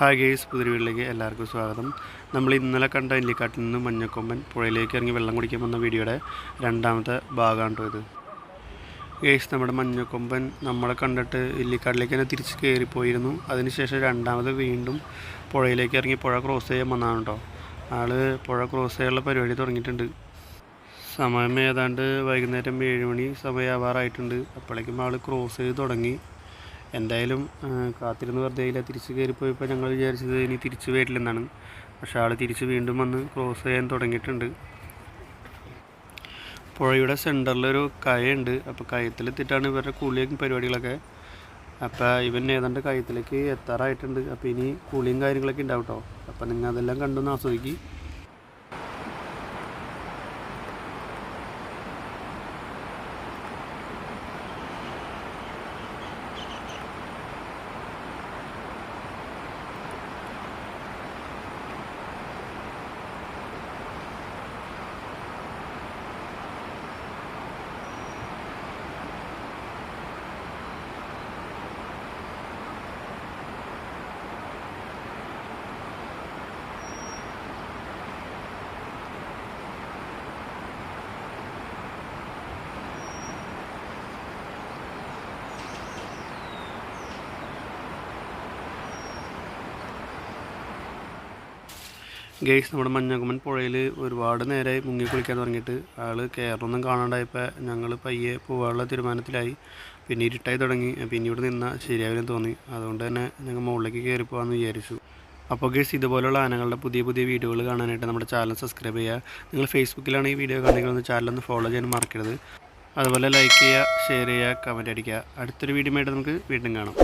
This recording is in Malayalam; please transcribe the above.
ഹായ് ഗേസ് പുതിയ വീട്ടിലേക്ക് എല്ലാവർക്കും സ്വാഗതം. നമ്മൾ ഇന്നലെ കണ്ട ഇല്ലിക്കാട്ടിൽ നിന്ന് മഞ്ഞക്കൊമ്പൻ പുഴയിലേക്ക് ഇറങ്ങി വെള്ളം കുടിക്കാൻ വന്ന വീഡിയോയുടെ രണ്ടാമത്തെ ഭാഗമാണ് ഇത്. ഗേസ് നമ്മുടെ മഞ്ഞക്കൊമ്പൻ നമ്മളെ കണ്ടിട്ട് ഇല്ലിക്കാട്ടിലേക്ക് തന്നെ തിരിച്ച് കയറിപ്പോയിരുന്നു. അതിനുശേഷം രണ്ടാമത് വീണ്ടും പുഴയിലേക്ക് ഇറങ്ങി പുഴ ക്രോസ് ചെയ്യാൻ വന്നതാണ് കേട്ടോ. ആൾ പുഴ ക്രോസ് ചെയ്യാനുള്ള പരിപാടി തുടങ്ങിയിട്ടുണ്ട്. സമയം ഏതാണ്ട് വൈകുന്നേരം ഏഴ് മണി സമയമാവാറായിട്ടുണ്ട്. അപ്പോഴേക്കും ആൾ ക്രോസ് ചെയ്ത് തുടങ്ങി. എന്തായാലും കാത്തിരുന്ന് വെറുതെ ഇല്ല. തിരിച്ച് കയറിപ്പോയപ്പോൾ ഞങ്ങൾ വിചാരിച്ചത് ഇനി തിരിച്ച് വരില്ലെന്നാണ്. പക്ഷെ ആൾ തിരിച്ച് വീണ്ടും വന്ന് ക്രോസ് ചെയ്യാൻ തുടങ്ങിയിട്ടുണ്ട്. പുഴയുടെ സെന്ററിലൊരു കയയുണ്ട്. അപ്പോൾ കയത്തിലെത്തിയിട്ടാണ് ഇവരുടെ കൂളിയും പരിപാടികളൊക്കെ. അപ്പോൾ ഇവൻ ഏതാണ്ട് കയത്തിലേക്ക് എത്താറായിട്ടുണ്ട്. അപ്പോൾ ഇനി കൂളിയും കാര്യങ്ങളൊക്കെ ഉണ്ടാവും കേട്ടോ അപ്പോൾ നിങ്ങൾ അതെല്ലാം കണ്ടൊന്ന് ആസ്വദിക്കുക ഗെയ്സ് നമ്മുടെ മഞ്ഞക്കുമ്മൻ പുഴയിൽ ഒരുപാട് നേരമായി മുങ്ങി കുളിക്കാൻ തുടങ്ങിയിട്ട് ആൾ കയറൊന്നും കാണാണ്ടായപ്പോൾ ഞങ്ങൾ പയ്യെ പോകാനുള്ള തീരുമാനത്തിലായി. പിന്നെ ഇരുട്ടായി തുടങ്ങി. പിന്നെ ഇവിടെ നിന്നാൽ ശരിയാവില്ലെന്ന് തോന്നി. അതുകൊണ്ട് തന്നെ ഞങ്ങൾ മുകളിലേക്ക് കയറി പോകാമെന്ന് വിചാരിച്ചു. അപ്പോൾ ഗേസ് ഇതുപോലുള്ള ആനകളുടെ പുതിയ പുതിയ വീഡിയോകൾ കാണാനായിട്ട് നമ്മുടെ ചാനൽ സബ്സ്ക്രൈബ് ചെയ്യുക. നിങ്ങൾ ഫേസ്ബുക്കിലാണ് ഈ വീഡിയോ കാണുന്നെങ്കിൽ ഒന്ന് ചാനൽ ഒന്ന് ഫോളോ ചെയ്യാൻ മറക്കരുത്. അതുപോലെ ലൈക്ക് ചെയ്യുക ഷെയർ ചെയ്യുക കമന്റ് അടിക്കുക. അടുത്തൊരു വീഡിയോ ആയിട്ട് നമുക്ക് വീണ്ടും കാണാം.